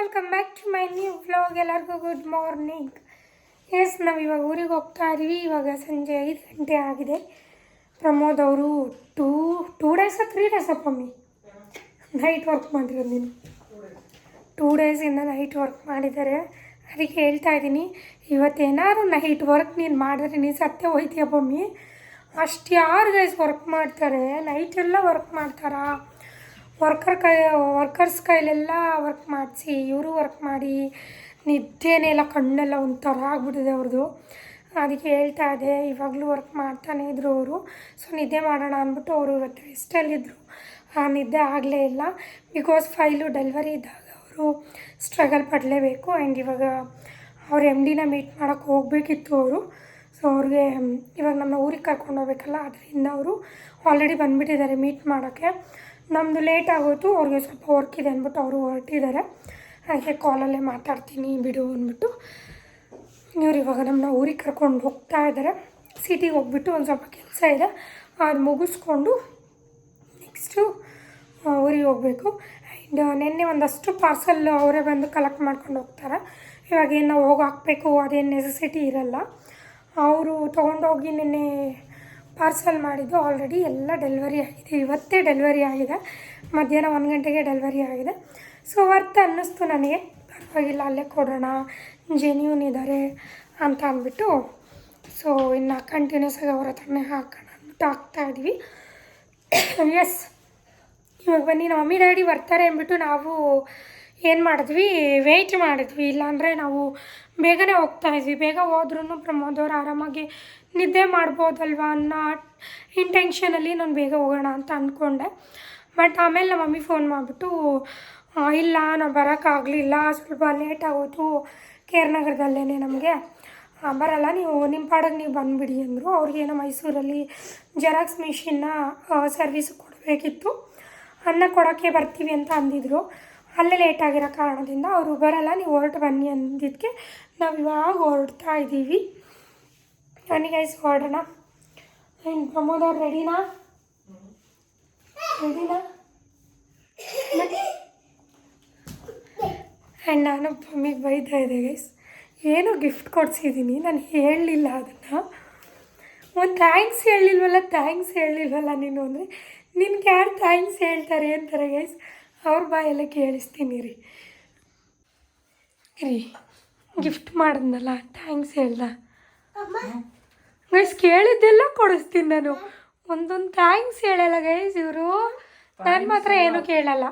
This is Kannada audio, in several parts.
Welcome back to my new vlog ಎಲ್ಲರಿಗೂ ಗುಡ್ ಮಾರ್ನಿಂಗ್ ಎಸ್ ನಾವು ಇವಾಗ ಊರಿಗೆ ಹೋಗ್ತಾ ಇದೀವಿ ಇವಾಗ ಸಂಜೆ ಐದು ಗಂಟೆ ಆಗಿದೆ. ಪ್ರಮೋದ್ ಅವರು two two days three days Pammi night work ಮಾಡಿರೋದು ನೀನು. ಟೂ ಡೇಸಿಂದ ನೈಟ್ ವರ್ಕ್ ಮಾಡಿದ್ದಾರೆ. ಅದಕ್ಕೆ ಹೇಳ್ತಾ ಇದ್ದೀನಿ ಇವತ್ತೇನಾದ್ರು ನೈಟ್ ವರ್ಕ್ ನೀನು ಮಾಡಿದ್ರೆ ನೀನು ಸತ್ಯ ಹೋಯ್ತೀಯ ಪಮ್ಮಿ ಅಷ್ಟು ಯಾರು ಗೈಸ್ ವರ್ಕ್ ಮಾಡ್ತಾರೆ? ನೈಟ್ ಎಲ್ಲ ವರ್ಕ್ ಮಾಡ್ತಾರಾ? ವರ್ಕರ್ ಕೈ ವರ್ಕರ್ಸ್ ಕೈಲೆಲ್ಲ ವರ್ಕ್ ಮಾಡಿಸಿ, ಇವರು ವರ್ಕ್ ಮಾಡಿ, ನಿದ್ದೆನೇ ಇಲ್ಲ, ಕಣ್ಣೆಲ್ಲ ಒಂಥರ ಆಗ್ಬಿಟ್ಟಿದೆ ಅವ್ರದ್ದು ಅದಕ್ಕೆ ಹೇಳ್ತಾ ಇದೆ ಇವಾಗಲೂ ವರ್ಕ್ ಮಾಡ್ತಾನೆ ಇದ್ರು ಅವರು. ಸೊ ನಿದ್ದೆ ಮಾಡೋಣ ಅಂದ್ಬಿಟ್ಟು ಅವರು ಇವತ್ತು ರೆಸ್ಟಲ್ಲಿದ್ದರು ಆ ನಿದ್ದೆ ಆಗಲೇ ಇಲ್ಲ. ಬಿಕಾಸ್ ಫೈಲು ಡೆಲಿವರಿ ಇದ್ದಾಗ ಅವರು ಸ್ಟ್ರಗಲ್ ಪಡಲೇಬೇಕು. ಆ್ಯಂಡ್ ಇವಾಗ ಅವ್ರ ಎಂ ಡಿನ ಮೀಟ್ ಮಾಡೋಕ್ಕೆ ಹೋಗಬೇಕಿತ್ತು ಅವರು. ಸೊ ಅವ್ರಿಗೆ, ಇವಾಗ ನಮ್ಮ ಊರಿಗೆ ಕರ್ಕೊಂಡು ಹೋಗ್ಬೇಕಲ್ಲ, ಅದರಿಂದ ಅವರು ಆಲ್ರೆಡಿ ಬಂದುಬಿಟ್ಟಿದ್ದಾರೆ ಮೀಟ್ ಮಾಡೋಕ್ಕೆ. ನಮ್ಮದು ಲೇಟ್ ಆಗೋಯ್ತು, ಅವ್ರಿಗೆ ಸ್ವಲ್ಪ ವರ್ಕ್ ಇದೆ ಅಂದ್ಬಿಟ್ಟು ಅವರು ಹೊರಟಿದ್ದಾರೆ. ಹಾಗೆ ಕಾಲಲ್ಲೇ ಮಾತಾಡ್ತೀನಿ, ಬಿಡು ಅಂದ್ಬಿಟ್ಟು ಇವ್ರು ಇವಾಗ ನಮ್ಮನ್ನ ಊರಿಗೆ ಕರ್ಕೊಂಡು ಹೋಗ್ತಾ ಇದ್ದಾರೆ. ಸಿಟಿಗೆ ಹೋಗ್ಬಿಟ್ಟು ಒಂದು ಸ್ವಲ್ಪ ಕೆಲಸ ಇದೆ, ಅದು ಮುಗಿಸ್ಕೊಂಡು ನೆಕ್ಸ್ಟು ಊರಿಗೆ ಹೋಗಬೇಕು. ಆ್ಯಂಡ್ ನಿನ್ನೆ ಒಂದಷ್ಟು ಪಾರ್ಸಲ್ ಅವರೇ ಬಂದು ಕಲೆಕ್ಟ್ ಮಾಡ್ಕೊಂಡು ಹೋಗ್ತಾರೆ. ಇವಾಗ ಏನು ನಾವು ಹೋಗಿ ಹಾಕಬೇಕು, ಅದೇನು ನೆಸೆಸಿಟಿ ಇರಲ್ಲ. ಅವರು ತೊಗೊಂಡೋಗಿ ನಿನ್ನೆ ಪಾರ್ಸಲ್ ಮಾಡಿದ್ದು ಆಲ್ರೆಡಿ ಎಲ್ಲ ಡೆಲಿವರಿ ಆಗಿದೆ. ಇವತ್ತೇ ಡೆಲಿವರಿ ಆಗಿದೆ. ಮಧ್ಯಾಹ್ನ ಒಂದು ಗಂಟೆಗೆ ಡೆಲಿವರಿ ಆಗಿದೆ. ಸೊ ವರ್ತ್ ಅನ್ನಿಸ್ತು ನನಗೆ. ಪರವಾಗಿಲ್ಲ, ಅಲ್ಲೇ ಕೊಡೋಣ. ಜೆನ್ಯೂನ್ ಇದ್ದಾರೆ ಅಂತ ಅಂದ್ಬಿಟ್ಟು ಸೊ ಇನ್ನು ಕಂಟಿನ್ಯೂಸ್ ಆಗಿ ಅವ್ರ ಹತ್ರನೇ ಹಾಕೋಣ ಅಂದ್ಬಿಟ್ಟು ಹಾಕ್ತಾ ಇದ್ವಿ. ಎಸ್ ಇವಾಗ ಬನ್ನಿ, ನಮ್ಮ ಮಮ್ಮಿ, ಡ್ಯಾಡಿ ಬರ್ತಾರೆ ಅಂದ್ಬಿಟ್ಟು ನಾವು ಏನು ಮಾಡಿದ್ವಿ? ವೆಯ್ಟ್ ಮಾಡಿದ್ವಿ. ಇಲ್ಲಾಂದರೆ ನಾವು ಬೇಗನೆ ಹೋಗ್ತಾ ಇದ್ವಿ. ಬೇಗ ಹೋದ್ರೂ ಪ್ರಮೋದವ್ರು ಆರಾಮಾಗಿ ನಿದ್ದೆ ಮಾಡ್ಬೋದಲ್ವ ಅನ್ನೋ ಇಂಟೆನ್ಷನಲ್ಲಿ ನಾನು ಬೇಗ ಹೋಗೋಣ ಅಂತ ಅಂದ್ಕೊಂಡೆ ಬಟ್ ಆಮೇಲೆ ನಮ್ಮ ಮಮ್ಮಿ ಫೋನ್ ಮಾಡಿಬಿಟ್ಟು "ಆ, ಇಲ್ಲ ನಾನು ಬರೋಕ್ಕಾಗಲಿಲ್ಲ ಸ್ವಲ್ಪ ಲೇಟ್ ಆಗೋದು ಕೆ ಆರ್ ನಗರದಲ್ಲೇ ನಮಗೆ ಬರಲ್ಲ ನೀವು ನಿಮ್ಮ ಪಾಡಿಗೆ ನೀವು ಬಂದುಬಿಡಿ ಅಂದರು. ಅವ್ರಿಗೇನೋ ಮೈಸೂರಲ್ಲಿ ಜೆರಾಕ್ಸ್ ಮಿಷಿನ್ನ ಸರ್ವಿಸ್ ಕೊಡಬೇಕಿತ್ತು. ಅನ್ನ ಕೊಡೋಕ್ಕೆ ಬರ್ತೀವಿ ಅಂತ ಅಂದಿದ್ರು. ಅಲ್ಲೇ ಲೇಟ್ ಆಗಿರೋ ಕಾರಣದಿಂದ ಅವರು ಬರಲ್ಲ ನೀವು ಹೊರಟು ಬನ್ನಿ ಅಂದಿದ್ದಕ್ಕೆ ನಾವು ಇವಾಗ ಹೊರಡ್ತಾ ಇದ್ದೀವಿ ಬನ್ನಿ ಗೈಸ್ ಹೊರಡೋಣ ಆ್ಯಂಡ್ ಪ್ರಮೋದ್ ಅವ್ರು ರೆಡಿನಾ ರೆಡಿನಾ ಆ್ಯಂಡ್ ನಾನು ಮಮ್ಮಿಗೆ ಬೈತಾ ಇದ್ದೆ ಗೈಸ್ ಏನು ಗಿಫ್ಟ್ ಕೊಡ್ಸಿದ್ದೀನಿ ನಾನು ಹೇಳಲಿಲ್ಲ ಅದನ್ನು. ಒಂದು ಥ್ಯಾಂಕ್ಸ್ ಹೇಳಿಲ್ವಲ್ಲ ಥ್ಯಾಂಕ್ಸ್ ಹೇಳಿಲ್ವಲ್ಲ ನೀನು ಅಂದರೆ, ನಿನ್ಗೆ ಯಾರು ಥ್ಯಾಂಕ್ಸ್ ಹೇಳ್ತಾರೆ ಅಂತಾರೆ ಗೈಸ್ ಅವ್ರ ಬಾಯೆಲ್ಲ ಕೇಳಿಸ್ತೀನಿ ರೀ. ರೀ ಗಿಫ್ಟ್ ಮಾಡಿದ್ನಲ್ಲ ಥ್ಯಾಂಕ್ಸ್ ಹೇಳ್ದ. ಗೈಸ್ ಕೇಳಿದ್ದೆಲ್ಲ ಕೊಡಿಸ್ತೀನಿ ನಾನು. ಒಂದೊಂದು ಥ್ಯಾಂಕ್ಸ್ ಹೇಳಲ್ಲ ಗೈಸ್ ಇವರು. ನಾನು ಮಾತ್ರ ಏನೂ ಕೇಳಲ್ಲ.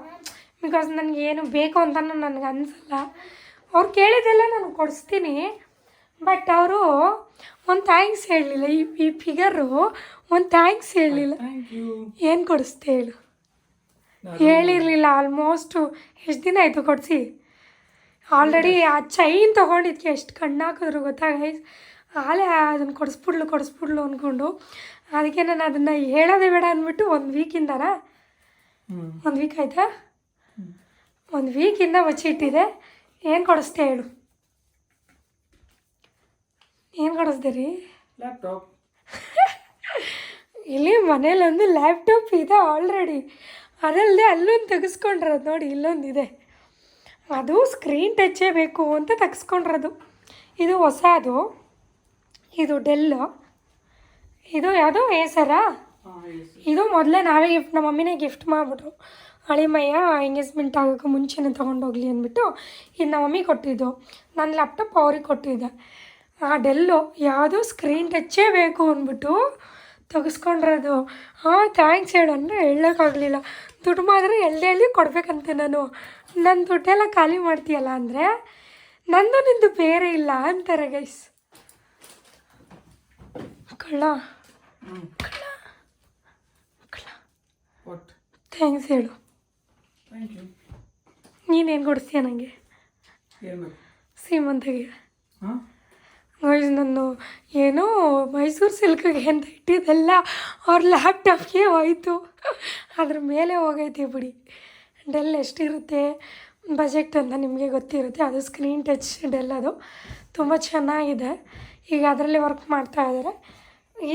ಬಿಕಾಸ್ ನನಗೆ ಏನು ಬೇಕು ಅಂತಲೂ ನನಗೆ ಅನಿಸಲ್ಲ. ಅವ್ರು ಕೇಳಿದ್ದೆಲ್ಲ ನಾನು ಕೊಡಿಸ್ತೀನಿ. ಬಟ್ ಅವರು ಒಂದು ಥ್ಯಾಂಕ್ಸ್ ಹೇಳಲಿಲ್ಲ. ಈ ಈ ಫಿಗರು ಒಂದು ಥ್ಯಾಂಕ್ಸ್ ಹೇಳಲಿಲ್ಲ. ಏನು ಕೊಡಿಸ್ತೆ ಹೇಳು? ಹೇಳಿರಲಿಲ್ಲ ಆಲ್ಮೋಸ್ಟು ಎಷ್ಟು ದಿನ ಆಯಿತು ಕೊಡಿಸಿ? ಆಲ್ರೆಡಿ ಆ ಚೈನ್ ತೊಗೊಂಡಿದ್ಕೆ ಎಷ್ಟು ಕಣ್ಣಾಕಿದ್ರು ಗೊತ್ತಾ ಗೈಸ್ ಆಲೇ ಅದನ್ನು ಕೊಡಿಸ್ಬಿಡ್ಲು ಕೊಡಿಸ್ಬಿಡ್ಲು ಅಂದ್ಕೊಂಡು ಅದಕ್ಕೆ ನಾನು ಅದನ್ನು ಹೇಳೋದೇ ಬೇಡ ಅಂದ್ಬಿಟ್ಟು ಒಂದು ವೀಕಿಂದನ ಒಂದು ವೀಕ್ ಆಯಿತಾ? ಒಂದು ವೀಕಿಂದ ಮುಚ್ಚಿಟ್ಟಿದೆ ಏನು ಕೊಡಿಸ್ದೆ ಹೇಳು? ಏನು ಕೊಡಿಸ್ದೆ ರೀ? ಲ್ಯಾಪ್ಟಾಪ್ ಇಲ್ಲಿ ಮನೇಲೊಂದು ಲ್ಯಾಪ್ಟಾಪ್ ಇದೆ ಆಲ್ರೆಡಿ ಅದಲ್ಲದೆ ಅಲ್ಲೊಂದು ತೆಗೆಸ್ಕೊಂಡಿರೋದು ನೋಡಿ ಇಲ್ಲೊಂದಿದೆ ಅದು ಸ್ಕ್ರೀನ್ ಟಚ್ಚೇ ಬೇಕು ಅಂತ ತೆಗೆಸ್ಕೊಂಡಿರೋದು. ಇದು ಹೊಸದು. ಇದು ಡೆಲ್ಲು ಇದು ಯಾವುದು ಏಸರಾ ಇದು ಮೊದಲೇ ನಾವೇ ಗಿಫ್ಟ್ ನಮ್ಮ ಮಮ್ಮಿನೇ ಗಿಫ್ಟ್ ಮಾಡಿಬಿಟ್ರು. ಅಳಿಮಯ್ಯ ಎಂಗೇಜ್ಮೆಂಟ್ ಆಗೋಕ್ಕೆ ಮುಂಚೆನೇ ತೊಗೊಂಡೋಗ್ಲಿ ಅಂದ್ಬಿಟ್ಟು ಇದು ನಮ್ಮ ಮಮ್ಮಿ ಕೊಟ್ಟಿದ್ದು. ನನ್ನ ಲ್ಯಾಪ್ಟಾಪ್ ಅವ್ರಿಗೆ ಕೊಟ್ಟಿದ್ದೆ. ಆ ಡೆಲ್ಲು ಯಾವುದೋ ಸ್ಕ್ರೀನ್ ಟಚ್ಚೇ ಬೇಕು ಅಂದ್ಬಿಟ್ಟು ತೆಗೆಸ್ಕೊಂಡಿರೋದು. ಹಾಂ ಥ್ಯಾಂಕ್ಸ್ ಹೇಳು ಅಂದರೆ ಹೇಳೋಕ್ಕಾಗಲಿಲ್ಲ. ದುಡ್ಡು ಮಾತ್ರ ಎಲ್ಲೇ ಎಲ್ಲಿ ಕೊಡಬೇಕಂತೆ ನಾನು. ನನ್ನ ದುಡ್ಡೆಲ್ಲ ಖಾಲಿ ಮಾಡ್ತೀಯಲ್ಲ ಅಂದರೆ ನಂದು ನಿಂದು ಬೇರೆ ಇಲ್ಲ ಅಂತಾರೆ ಗೈಸ್ ಕಳ್ಳ. ಹ್ಞೂ ಕಳ್ಳ. ಕಳ್ಳ. ಥ್ಯಾಂಕ್ಸ್ ಹೇಳು. ನೀನೇನು ಕೊಡಿಸ್ತೀಯ ನನಗೆ ಸೀಮಂತಗೆ ಗೈಸ್ ನಾನು ಏನೋ ಮೈಸೂರು ಸಿಲ್ಕ್ಗೆ ಅಂತ ಇಟ್ಟಿದ್ದೆಲ್ಲ. ಅವ್ರ ಲ್ಯಾಪ್ಟಾಪ್ಗೆ ಹೋಯಿತು. ಅದ್ರ ಮೇಲೆ ಹೋಗೈತೆ ಬಿಡಿ. ಡೆಲ್ ಎಷ್ಟಿರುತ್ತೆ? ಬಜೆಟ್ ಅಂತ ನಿಮಗೆ ಗೊತ್ತಿರುತ್ತೆ. ಅದು ಸ್ಕ್ರೀನ್ ಟಚ್ ಡೆಲ್ ಅದು. ತುಂಬ ಚೆನ್ನಾಗಿದೆ. ಈಗ ಅದರಲ್ಲಿ ವರ್ಕ್ ಮಾಡ್ತಾ ಇದ್ದಾರೆ.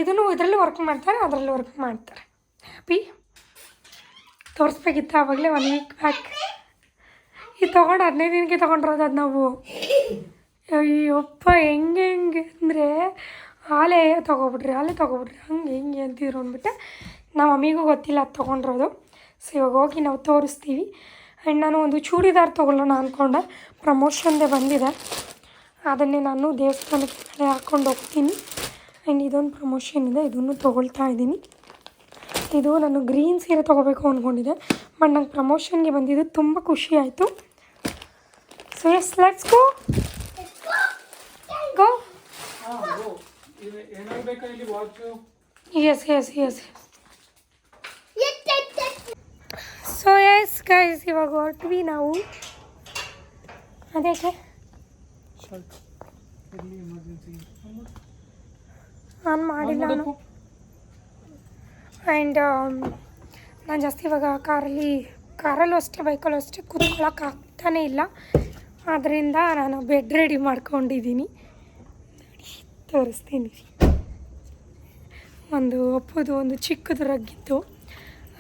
ಇದನ್ನು ಇದರಲ್ಲಿ ವರ್ಕ್ ಮಾಡ್ತಾರೆ, ಅದರಲ್ಲಿ ವರ್ಕ್ ಮಾಡ್ತಾರೆ. ಹ್ಯಾಪಿ ತೋರಿಸ್ಬೇಕಿತ್ತು ಆವಾಗಲೇ ಒನ್ ವೀಕ್ ಬ್ಯಾಕ್ ಇದು ತೊಗೊಂಡು ಹದಿನೈದು ದಿನಕ್ಕೆ ತೊಗೊಂಡಿರೋದು ಅದು ನಾವು. ಅಯ್ಯಪ್ಪ ಹೆಂಗೆ ಹೆಂಗೆ ಅಂದರೆ ಹಾಲೇ ತೊಗೊಬಿಡ್ರಿ ಹಾಲೇ ತೊಗೊಬಿಡ್ರಿ ಹಂಗೆ ಹಿಂಗೆ ಅಂತಿದ್ರು ಅಂದ್ಬಿಟ್ಟು ನಮ್ಮ ಅಮ್ಮಿಗೂ ಗೊತ್ತಿಲ್ಲ ಅದು ತೊಗೊಂಡಿರೋದು. ಸೊ ಇವಾಗ ಹೋಗಿ ನಾವು ತೋರಿಸ್ತೀವಿ. ಆ್ಯಂಡ್ ನಾನು ಒಂದು ಚೂಡಿದಾರ್ ತೊಗೊಳ್ಳೋಣ ಅಂದ್ಕೊಂಡೆ ಪ್ರಮೋಷನ್ದೇ ಬಂದಿದೆ. ಅದನ್ನೇ ನಾನು ದೇವಸ್ಥಾನಕ್ಕೆ ಹಾಕ್ಕೊಂಡು ಹೋಗ್ತೀನಿ. ಆ್ಯಂಡ್ ಇದೊಂದು ಪ್ರಮೋಷನ್ ಇದೆ. ಇದನ್ನು ತೊಗೊಳ್ತಾ ಇದ್ದೀನಿ. ಇದು ನಾನು ಗ್ರೀನ್ ಸೀರೆ ತೊಗೋಬೇಕು ಅಂದ್ಕೊಂಡಿದ್ದೆ ಬಟ್ ನಂಗೆ ಪ್ರಮೋಷನ್ಗೆ ಬಂದಿದ್ದು ತುಂಬ ಖುಷಿ ಆಯಿತು. So yes let's go go yes yes yes so yes guys ಇವಾಗ ಹೊರಟ್ವಿ ನಾವು. ಎಮರ್ಜೆನ್ಸಿ ನಾನು ಮಾಡಿಲ್ಲ ನಾನು. ಆ್ಯಂಡ್ ನಾನು ಜಾಸ್ತಿ ಇವಾಗ ಕಾರಲ್ಲಿ ಕಾರಲ್ಲೂ ಅಷ್ಟೇ ಬೈಕಲ್ಲೂ ಅಷ್ಟೇ ಕೂತ್ಕೊಳ್ಳೋಕೆ ಆಗ್ತಾನೇ ಇಲ್ಲ. ಆದ್ದರಿಂದ ನಾನು ಬೆಡ್ ರೆಡಿ ಮಾಡ್ಕೊಂಡಿದ್ದೀನಿ. ತೋರಿಸ್ತೀನಿ. ಒಂದು ಒಪ್ಪದು ಒಂದು ಚಿಕ್ಕದು ರಗ್ಗಿತ್ತು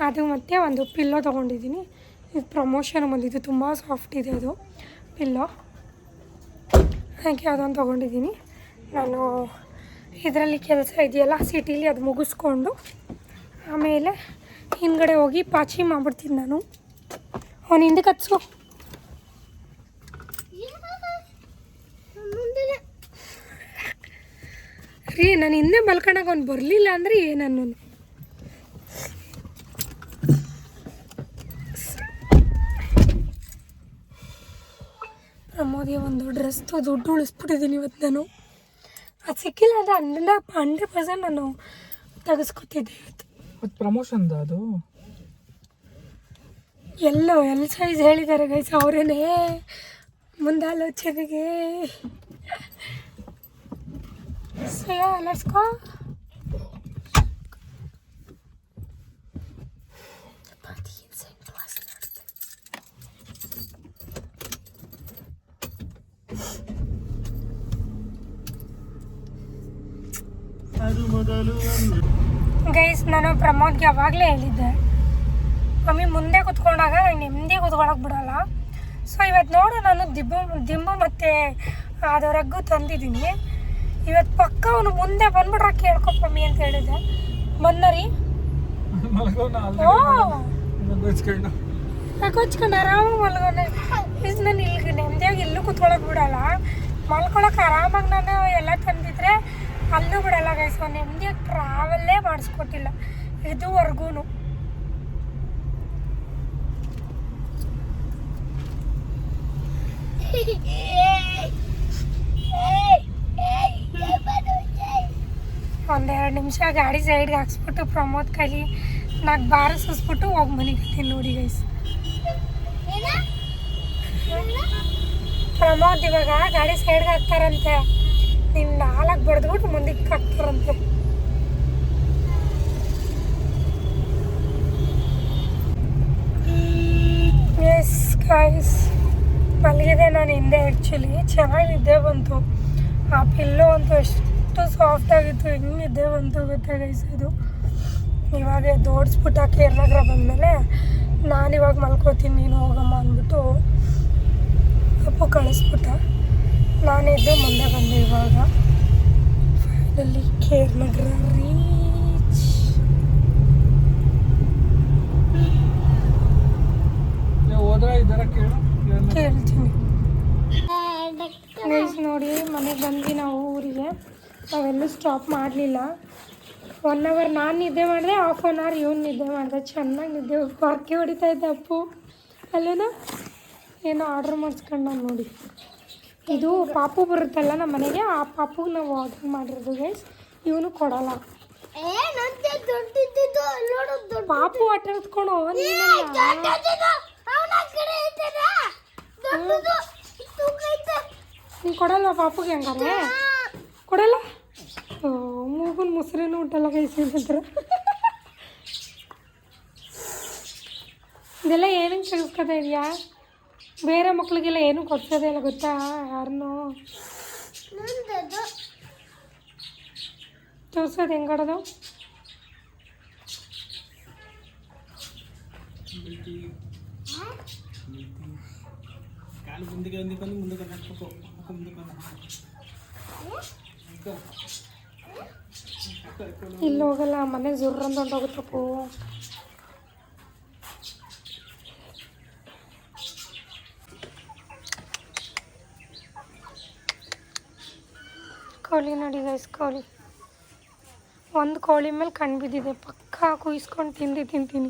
ಅದು ಮತ್ತು ಒಂದು ಪಿಲ್ಲೋ ತೊಗೊಂಡಿದ್ದೀನಿ. ಇದು ಪ್ರಮೋಷನ್ ಬಂದಿದ್ದು ತುಂಬ ಸಾಫ್ಟ್ ಇದೆ ಅದು ಪಿಲ್ಲೋ ಹಾಗೆ ಅದೊಂದು ತೊಗೊಂಡಿದ್ದೀನಿ. ನಾನು ಇದರಲ್ಲಿ ಕೆಲಸ ಇದೆಯಲ್ಲ ಸಿಟಿಲಿ ಅದು ಮುಗಿಸ್ಕೊಂಡು ಆಮೇಲೆ ಹಿಂದ್ಗಡೆ ಹೋಗಿ ಪಾಚಿ ಮಾಡ್ಬಿಡ್ತೀನಿ ನಾನು. ಅವನು ಹಿಂದೆ ಕತ್ಸು. ರೀ, ನಾನು ಹಿಂದೆ ಮಲ್ಕೊಂಡಾಗ ಅವ್ನು ಬರಲಿಲ್ಲ ಅಂದರೆ ಏನನ್ನು ಪ್ರಮೋದಿಗೆ ಒಂದು ಡ್ರೆಸ್ದು ದುಡ್ಡು ಉಳಿಸ್ಬಿಟ್ಟಿದ್ದೀನಿ ಇವತ್ತು ನಾನು. ಅದು ಸಿಕ್ಕಿಲ್ಲ ಅಂದರೆ ಹಂಡ್ರೆಡ್ ಹಂಡ್ರೆಡ್ ಪರ್ಸೆಂಟ್ ನಾನು ತೆಗೆಸ್ಕೊತಿದ್ದೆ. ಇವತ್ತು ಅದು ಪ್ರಮೋಷನ್ದ ಅದು? ಎಲ್ಲೋ ಎಲ್ ಸೈಜ್ ಹೇಳಿದ್ದಾರೆ ಗೈಸ್ ಅವರೇನೆ? ಮುಂದಾಲೋಚನೆಗೆ ಲೆಟ್ಸ್ಕೋ ಗೈಸ್ ನಾನು ಪ್ರಮೋದ್ಗೆ ಯಾವಾಗಲೇ ಹೇಳಿದ್ದೆ. ಮಮ್ಮಿ ಮುಂದೆ ಕುತ್ಕೊಂಡಾಗ ನಾನು ನೆಮ್ಮದಿ ಕುತ್ಕೊಳಕ್ಕೆ ಬಿಡಲ್ಲ. ಸೊ ಇವತ್ತು ನೋಡು ನಾನು ದಿಬ್ಬು ದಿಂಬು ಮತ್ತು ಅದು ರಗ್ಗು ತಂದಿದ್ದೀನಿ. ಇವತ್ತು ಪಕ್ಕ ಅವನು ಮುಂದೆ ಬಂದ್ಬಿಡ್ರ ಕೇಳ್ಕೊ ಮಮ್ಮಿ ಅಂತ ಹೇಳಿದ್ದೆ ಬಂದರಿ ಮಲಗೋನ ಓ! ಗೊಚ್ಕೊಂಡು ಕೊಚ್ಕೊಂಡು ಆರಾಮಾಗಿ ಮಲ್ಗೋನೆ ಮೀನ್ಸ್ ನಾನು ಇಲ್ಲಿ ನೆಮ್ಮದಿಯಾಗಿ ಎಲ್ಲೂ ಕುತ್ಕೊಳಕ್ಕೆ ಬಿಡಲ್ಲ. ಮಲ್ಕೊಳಕ್ಕೆ ಆರಾಮಾಗಿ ನಾನು ಎಲ್ಲ ತಂದಿದ್ರೆ ಅಲ್ಲೂ ಬಿಡಲ್ಲ ಗೈಸ್ ಅವ್ನು ನೆಮ್ಮದಿಯಾಗಿ ಟ್ರಾವೆಲ್ಲೇ ಮಾಡಿಸ್ಕೊಟ್ಟಿಲ್ಲ ಇದುವರೆಗೂ ಒಂದೆರಡು ನಿಮಿಷ ಗಾಡಿ ಸೈಡ್ಗೆ ಹಾಕ್ಸ್ಬಿಟ್ಟು ಪ್ರಮೋದ್ ಕಲಿ ನಾಲ್ಕು ಬಾರಿಸಿಸ್ಬಿಟ್ಟು ಹೋಗಿ ಮನೆಗೆ ನೋಡಿ ಗೈಸ್ ಪ್ರಮೋದ್ ಇವಾಗ ಗಾಡಿ ಸೈಡ್ಗೆ ಹಾಕ್ತಾರಂತೆ. ನಿನ್ನ ನಾಲ್ಕು ಬಡ್ದ್ಬಿಟ್ಟು ಮುಂದಕ್ಕೆ ಹಾಕ್ತಾರಂತೆ ಎಸ್ ಗಾಯ್ಸ್ ಮಲಗಿದೆ ನಾನು ಹಿಂದೆ ಆ್ಯಕ್ಚುಲಿ ಚೆನ್ನಾಗಿ ನಿದ್ದೆ ಬಂತು. ಆ ಪಿಲ್ಲೋ ಅಂತೂ ಎಷ್ಟು ಸಾಫ್ಟ್ ಆಗಿತ್ತು. ಹೆಂಗೆ ಬಂತು ಗೊತ್ತಾ ಗೈಸ್ ಅದು. ಇವಾಗ ದೋಡಿಸ್ಬಿಟ್ಟು ಆ ಕೇರ್ನಗರ ಬಂದಮೇಲೆ ಇವಾಗ ಮಲ್ಕೋತೀನಿ ನೀನು ಹೋಗಮ್ಮ ಅಂದ್ಬಿಟ್ಟು ಅಪ್ಪು ಕಳಿಸ್ಬಿಟ್ಟ. ನಾನಿದ್ದು ಮುಂದೆ ಬಂದೆ ಇವಾಗ ಫೈನಲಿ ರೀಚ್ ಹೋದ್ರೆ ಇದರ ಕೇಳು. ಕೇಳ್ತೀನಿ. ನೈಸ್ ನೋಡಿ ಮನೆಗೆ ಬಂದ್ವಿ ನಾವು ಊರಿಗೆ. ನಾವೆಲ್ಲೂ ಸ್ಟಾಪ್ ಮಾಡಲಿಲ್ಲ. ಒನ್ ಅವರ್ ನಾನು ನಿದ್ದೆ ಮಾಡಿದೆ ಹಾಫ್ ಅನ್ ಅವರ್ ಇವ್ನು ನಿದ್ದೆ ಮಾಡಿದೆ. ಚೆನ್ನಾಗಿ ನಿದ್ದೆ ಹೊರಕೆ ಹೊಡಿತಾ ಇದ್ದೆ ಅಪ್ಪು. ಅಲ್ಲೇನೋ? ಏನೋ ಆರ್ಡ್ರ್ ಮಾಡಿಸ್ಕೊಂಡು ನಾನು ನೋಡಿ. ಇದು ಪಾಪು ಬರುತ್ತಲ್ಲ ನಮ್ಮ ಮನೆಗೆ ಆ ಪಾಪುಗೆ ನಾವು ಆರ್ಡರ್ ಮಾಡಿರೋದು ಗೈಸ್ ಇವನು ಕೊಡಲ್ಲ. ಪಾಪು ಆಟ ಹೊತ್ಕೊಂಡು ನೀನು ಕೊಡಲ್ಲ ಪಾಪುಗೆ ಹಂಗಾರೆ? ಕೊಡಲ್ಲ? ಓ ಮೂಗನ್ ಮುಸ್ರೇನು ಉಂಟಲ್ಲ ಗೈಸ್ ಹತ್ರ ಇದೆಲ್ಲ ಏನಂಗೆ ತೆಗೆಸ್ಕೊತಾ ಇದೆಯಾ? ಬೇರೆ ಮಕ್ಕಳಿಗೆಲ್ಲ ಏನೂ ಕೊಡ್ಸೋದೇ ಇಲ್ಲ ಗೊತ್ತಾ? ಯಾರನ್ನೂ. ತೋರ್ಸೋದು ಹೆಂಗಡೋದು? ಕಾಲು ಮುಂದಕ್ಕೆ ಒಂದಕ್ಕೊಂದು ಮುಂದಕ್ಕೆ ಹಾಕ್ಬೇಕು ಮುಖ ಮುಂದಕ್ಕೆ ಒಂದು ಹಾಕು. ಇಲ್ಲಿ ಹೋಗಲ್ಲ ಮನೆಗೆ ಜುರ್ರಂತ ಹೊಂಟೋಗುತ್ತಪ್ಪು ಕೋಳಿ ನೋಡಿ ಗೈಸ್ ಕೋಳಿ. ಒಂದು ಕೋಳಿ ಮೇಲೆ ಕಣ್ಣು ಬಿದ್ದಿದೆ, ಪಕ್ಕ ಕುಯ್ಸ್ಕೊಂಡು ತಿಂದು ತಿಂತೀನಿ.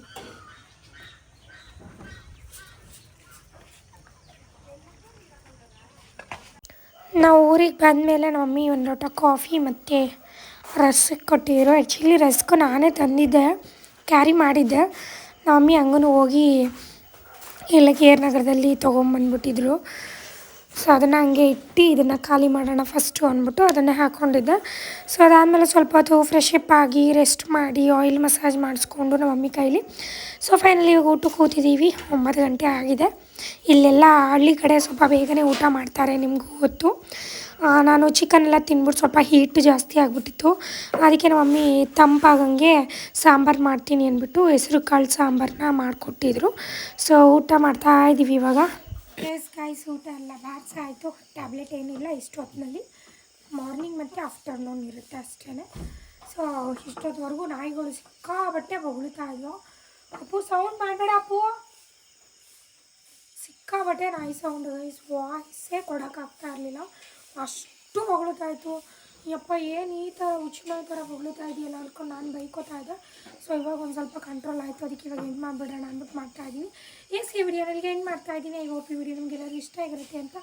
ನಾವು ಊರಿಗೆ ಬಂದಮೇಲೆ ನಮ್ಮ ಮಮ್ಮಿ ಒಂದು ಲೋಟ ಕಾಫಿ ಮತ್ತು ರಸಕ್ಕೆ ಕೊಟ್ಟಿದ್ರು. ಆ್ಯಕ್ಚುಲಿ ರಸ್ಕು ನಾನೇ ತಂದಿದ್ದೆ ಕ್ಯಾರಿ ಮಾಡಿದ್ದೆ. ನಮ್ಮ ಮಮ್ಮಿ ಹಂಗೂ ಹೋಗಿ ಇಲ್ಲ ಕೆ ಆರ್ ನಗರದಲ್ಲಿ ತೊಗೊಂಬಂದ್ಬಿಟ್ಟಿದ್ರು. ಸೊ ಅದನ್ನು ಹಂಗೆ ಇಟ್ಟು ಇದನ್ನು ಖಾಲಿ ಮಾಡೋಣ ಫಸ್ಟು ಅಂದ್ಬಿಟ್ಟು ಅದನ್ನೇ ಹಾಕ್ಕೊಂಡಿದ್ದೆ ಸೊ ಅದಾದಮೇಲೆ ಸ್ವಲ್ಪ ಹೊತ್ತು ಫ್ರೆಶ್ ಆಗಿ ರೆಸ್ಟ್ ಮಾಡಿ ಆಯಿಲ್ ಮಸಾಜ್ ಮಾಡಿಸ್ಕೊಂಡು ನಮ್ಮ ಮಮ್ಮಿ ಕೈಲಿ. ಸೊ ಫೈನಲಿ ಇವಾಗ ಊಟಕ್ಕೆ ಕೂತಿದ್ದೀವಿ ಒಂಬತ್ತು ಗಂಟೆ ಆಗಿದೆ. ಇಲ್ಲೆಲ್ಲ ಹಳ್ಳಿ ಕಡೆ ಸ್ವಲ್ಪ ಬೇಗನೆ ಊಟ ಮಾಡ್ತಾರೆ ನಿಮಗೂ ಗೊತ್ತು. ನಾನು ಚಿಕನ್ ಎಲ್ಲ ತಿನ್ಬಿಟ್ಟು ಸ್ವಲ್ಪ ಹೀಟ್ ಜಾಸ್ತಿ ಆಗಿಬಿಟ್ಟಿತ್ತು. ಅದಕ್ಕೆ ನಮ್ಮ ಮಮ್ಮಿ ತಂಪಾಗಂಗೆ ಸಾಂಬಾರು ಮಾಡ್ತೀನಿ ಅಂದ್ಬಿಟ್ಟು ಹೆಸರು ಕಾಳು ಸಾಂಬಾರನ್ನ ಮಾಡಿಕೊಟ್ಟಿದ್ರು. ಸೊ ಊಟ ಮಾಡ್ತಾ ಇದ್ದೀವಿ ಇವಾಗ. ಕಾಯಿಸಿ ಊಟ ಎಲ್ಲ ಬಾರ್ಸ ಆಯಿತು. ಟ್ಯಾಬ್ಲೆಟ್ ಏನಿಲ್ಲ, ಇಷ್ಟು ಹೊತ್ತಿನಲ್ಲಿ ಮಾರ್ನಿಂಗ್ ಮತ್ತು ಆಫ್ಟರ್ನೂನ್ ಇರುತ್ತೆ ಅಷ್ಟೇ ಸೊ ಇಷ್ಟೊತ್ತವರೆಗೂ ನಾಯಿಗಳು ಸಿಕ್ಕಾಬಟ್ಟೆ ಬೊಗಳ್ತಾ ಇದ್ವು. ಅಪ್ಪು ಸೌಂಡ್ ಮಾಡಬೇಡ ಅಪ್ಪು. ಸಿಕ್ಕಾಬಟ್ಟೆ ನಾಯಿ ಸೌಂಡ್ ವಾಯ್ಸೇ ಕೊಡೋಕ್ಕಾಗ್ತಾ ಇರಲಿಲ್ಲ. ಅಷ್ಟು ಇತ್ತು. ಯಪ್ಪ, ಏನು ಈ ಥರ ಹುಚ್ಚನಾಯಿ ಥರ ಹೊಗಳ್ತಾ ಇದೆಯಲ್ಲ ಅಂದ್ಕೊಂಡು ನಾನು ಬೈಕೋತಾ ಇದ್ದೆ. ಸೊ ಇವಾಗ ಒಂದು ಸ್ವಲ್ಪ ಕಂಟ್ರೋಲ್ ಆಯಿತು. ಅದಕ್ಕೆ ಇವಾಗ ಎಂಡ್ ಮಾಡಿಬಿಡೋಣ ಅಂದ್ಬಿಟ್ಟು ಮಾಡ್ತಾ ಇದ್ದೀನಿ ಎಸ್ ಈ ವಿಡಿಯೋನಲ್ಲಿ ಎಂಡ್ ಮಾಡ್ತಾ ಇದ್ದೀನಿ ಐ ಹೋಪ್ ಈ ವಿಡಿಯೋ ನಿಮಗೆಲ್ಲರಿಗೂ ಇಷ್ಟ ಆಗಿರುತ್ತೆ ಅಂತ.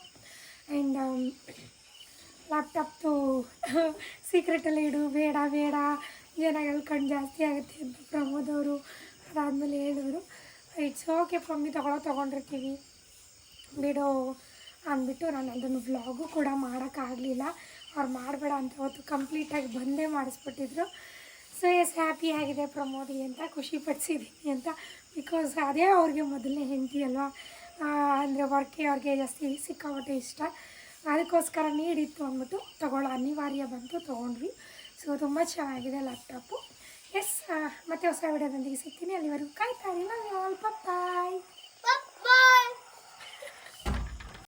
ಆ್ಯಂಡ್ ಲ್ಯಾಪ್ಟಾಪ್ದು ಸೀಕ್ರೆಟಲ್ಲಿ ಇಡು. ಬೇಡ ಬೇಡ. ಜನ ಕಣ್ಣು ಜಾಸ್ತಿ ಆಗುತ್ತೆ ಅಂತ ಪ್ರಮೋದ್ ಅವರು. ಅದಾದಮೇಲೆ ಹೇಳಿದ್ರು ಇಟ್ಸ್ ಓಕೆ ಫಮ್ಮಿ ತಗೊಳ್ಳೋ ತೊಗೊಂಡಿರ್ತೀವಿ. ಬಿಡೋ ಅಂದ್ಬಿಟ್ಟು ನಾನು ಅದನ್ನು ವ್ಲಾಗು ಕೂಡ ಮಾಡೋಕ್ಕಾಗಲಿಲ್ಲ ಅವ್ರು ಮಾಡಬೇಡ ಅಂತ ಅವತ್ತು ಕಂಪ್ಲೀಟಾಗಿ ಬಂದೇ ಮಾಡಿಸ್ಬಿಟ್ಟಿದ್ರು. ಸೊ ಎಸ್ ಹ್ಯಾಪಿ ಆಗಿದೆ ಪ್ರಮೋದಿ ಅಂತ, ಖುಷಿ ಪಡಿಸಿದ್ದೀನಿ ಅಂತ. ಬಿಕಾಸ್ ಅದೇ ಅವ್ರಿಗೆ ಮೊದಲನೇ ಹೆಂಡತಿ ಅಲ್ವಾ? ಅಂದರೆ ವರ್ಕೆ ಅವ್ರಿಗೆ ಜಾಸ್ತಿ ಸಿಕ್ಕಾಪಟ್ಟೆ ಇಷ್ಟ. ಅದಕ್ಕೋಸ್ಕರ ನೀಡಿತ್ತು ಅಂದ್ಬಿಟ್ಟು ತೊಗೊಳ್ಳೋ ಅನಿವಾರ್ಯ ಬಂತು, ತೊಗೊಂಡ್ವಿ. ಸೊ ತುಂಬ ಚೆನ್ನಾಗಿದೆ ಲ್ಯಾಪ್ಟಾಪು ಎಸ್ ಮತ್ತೆ ಹೊಸ ವಿಡಿಯೋದೊಂದಿಗೆ ಸಿಗ್ತೀನಿ. ಅಲ್ಲಿವರೆಗೂ ಕಾಯ್ತಾ ಇಲ್ಲ ನಾವು ಬಾಯ್